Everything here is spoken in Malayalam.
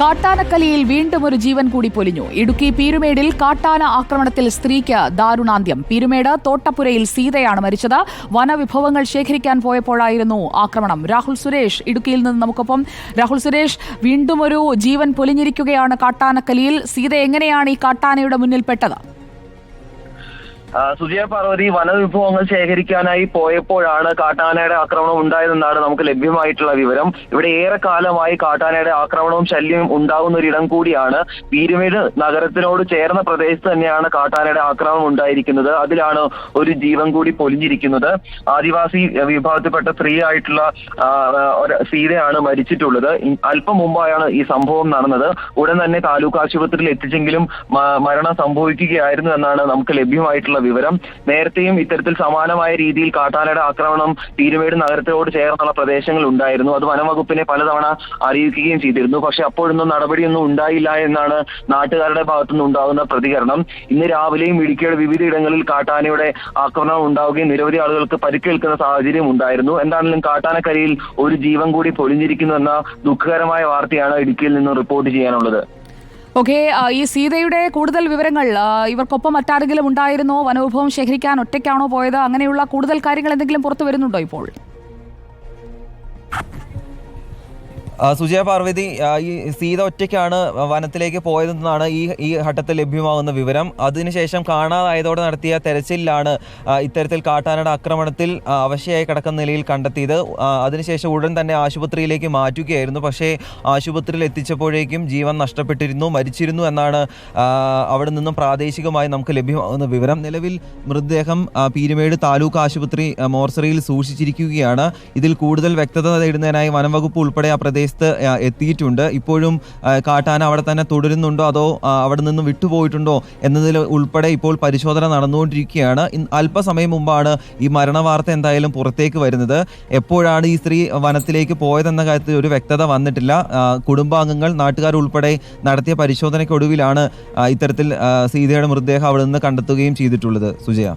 കാട്ടാനക്കലിയിൽ വീണ്ടും ഒരു ജീവൻ കൂടി പൊലിഞ്ഞു. ഇടുക്കി പീരുമേടിൽ കാട്ടാന ആക്രമണത്തിൽ സ്ത്രീക്ക് ദാരുണാന്ത്യം. പീരുമേട് തോട്ടപ്പുരയിൽ സീതയാണ് മരിച്ചത്. വനവിഭവങ്ങൾ ശേഖരിക്കാൻ പോയപ്പോഴായിരുന്നു ആക്രമണം. രാഹുൽ സുരേഷ് ഇടുക്കിയിൽ നിന്ന് നമുക്കൊപ്പം. രാഹുൽ സുരേഷ് വീണ്ടും ഒരു ജീവൻ പൊലിഞ്ഞിരിക്കുകയാണ് കാട്ടാനക്കലിയിൽ. സീത എങ്ങനെയാണ് ഈ കാട്ടാനയുടെ മുന്നിൽ പെട്ടത്? ആ, സുജയ പാർവതി വനവിഭവങ്ങൾ ശേഖരിക്കാനായി പോയപ്പോഴാണ് കാട്ടാനയുടെ ആക്രമണം ഉണ്ടായതെന്നാണ് നമുക്ക് ലഭ്യമായിട്ടുള്ള വിവരം. ഇവിടെ ഏറെ കാലമായി കാട്ടാനയുടെ ആക്രമണവും ശല്യവും ഉണ്ടാകുന്ന ഒരു ഇടം കൂടിയാണ്. പീരുമേട് നഗരത്തിനോട് ചേർന്ന പ്രദേശത്ത് തന്നെയാണ് കാട്ടാനയുടെ ആക്രമണം ഉണ്ടായിരിക്കുന്നത്. അതിലാണ് ഒരു ജീവൻ കൂടി പൊലിഞ്ഞിരിക്കുന്നത്. ആദിവാസി വിഭാഗത്തിൽപ്പെട്ട സ്ത്രീ ആയിട്ടുള്ള സീതയാണ് മരിച്ചിട്ടുള്ളത്. അല്പം മുമ്പായാണ് ഈ സംഭവം നടന്നത്. ഉടൻ തന്നെ താലൂക്ക് ആശുപത്രിയിൽ എത്തിച്ചെങ്കിലും മരണം സംഭവിക്കുകയായിരുന്നു എന്നാണ് നമുക്ക് ലഭ്യമായിട്ടുള്ള വിവരം. നേരത്തെയും ഇത്തരത്തിൽ സമാനമായ രീതിയിൽ കാട്ടാനയുടെ ആക്രമണം പീരുമേട് നഗരത്തോട് ചേർന്നുള്ള പ്രദേശങ്ങൾ ഉണ്ടായിരുന്നു. അത് വനംവകുപ്പിനെ പലതവണ അറിയിക്കുകയും ചെയ്തിരുന്നു. പക്ഷെ അപ്പോഴൊന്നും നടപടിയൊന്നും ഉണ്ടായില്ല എന്നാണ് നാട്ടുകാരുടെ ഭാഗത്തുനിന്ന് ഉണ്ടാകുന്ന പ്രതികരണം. ഇന്ന് രാവിലെയും ഇടുക്കിയുടെ വിവിധ ഇടങ്ങളിൽ കാട്ടാനയുടെ ആക്രമണം ഉണ്ടാവുകയും നിരവധി ആളുകൾക്ക് പരിക്കേൽക്കുന്ന സാഹചര്യം ഉണ്ടായിരുന്നു. എന്താണെങ്കിലും കാട്ടാനക്കരയിൽ ഒരു ജീവൻ കൂടി പൊളിഞ്ഞിരിക്കുന്നു എന്ന ദുഃഖകരമായ വാർത്തയാണ് ഇടുക്കിയിൽ നിന്ന് റിപ്പോർട്ട് ചെയ്യാനുള്ളത്. ഓക്കെ ഈ സീതയുടെ കൂടുതൽ വിവരങ്ങൾ ഇവർക്കൊപ്പം മറ്റാരെങ്കിലും ഉണ്ടായിരുന്നോ? വനവിഭവം ശേഖരിക്കാൻ ഒറ്റയ്ക്കാണോ പോയത്? അങ്ങനെയുള്ള കൂടുതൽ കാര്യങ്ങൾ എന്തെങ്കിലും പുറത്തു വരുന്നുണ്ടോ ഇപ്പോൾ? സുജയ പാർവതി ഈ സീത ഒറ്റയ്ക്കാണ് വനത്തിലേക്ക് പോയതെന്നാണ് ഈ ഈ ഘട്ടത്തിൽ ലഭ്യമാകുന്ന വിവരം. അതിനുശേഷം കാണാതായതോടെ നടത്തിയ തെരച്ചിലാണ് ഇത്തരത്തിൽ കാട്ടാനയുടെ ആക്രമണത്തിൽ അവശയായി കിടക്കുന്ന നിലയിൽ കണ്ടെത്തിയത്. അതിനുശേഷം ഉടൻ തന്നെ ആശുപത്രിയിലേക്ക് മാറ്റുകയായിരുന്നു. പക്ഷേ ആശുപത്രിയിൽ എത്തിച്ചപ്പോഴേക്കും ജീവൻ നഷ്ടപ്പെട്ടിരുന്നു മരിച്ചിരുന്നു എന്നാണ് അവിടെ നിന്നും പ്രാദേശികമായി നമുക്ക് ലഭ്യമാകുന്ന വിവരം. നിലവിൽ മൃതദേഹം പീരുമേട് താലൂക്ക് ആശുപത്രി മോർസറിയിൽ സൂക്ഷിച്ചിരിക്കുകയാണ്. ഇതിൽ കൂടുതൽ വ്യക്തത നേടുന്നതിനായി വനംവകുപ്പ് ഉൾപ്പെടെ ആ പ്രദേശത്ത് എത്തിയിട്ടുണ്ട്. ഇപ്പോഴും കാട്ടാന അവിടെ തന്നെ തുടരുന്നുണ്ടോ? അതോ അവിടെ നിന്ന് വിട്ടുപോയിട്ടുണ്ടോ? എന്നതിൽ ഉൾപ്പെടെ ഇപ്പോൾ പരിശോധന നടന്നുകൊണ്ടിരിക്കുകയാണ്. അല്പസമയം മുമ്പാണ് ഈ മരണവാർത്ത എന്തായാലും പുറത്തേക്ക് വരുന്നത്. എപ്പോഴാണ് ഈ സ്ത്രീ വനത്തിലേക്ക് പോയതെന്ന കാര്യത്തിൽ ഒരു വ്യക്തത വന്നിട്ടില്ല. കുടുംബാംഗങ്ങൾ നാട്ടുകാർ ഉൾപ്പെടെ നടത്തിയ പരിശോധനയ്ക്കൊടുവിലാണ് ഇത്തരത്തിൽ സീതയുടെ മൃതദേഹം അവിടെ നിന്ന് കണ്ടെത്തുകയും ചെയ്തിട്ടുള്ളത്. സുജയ.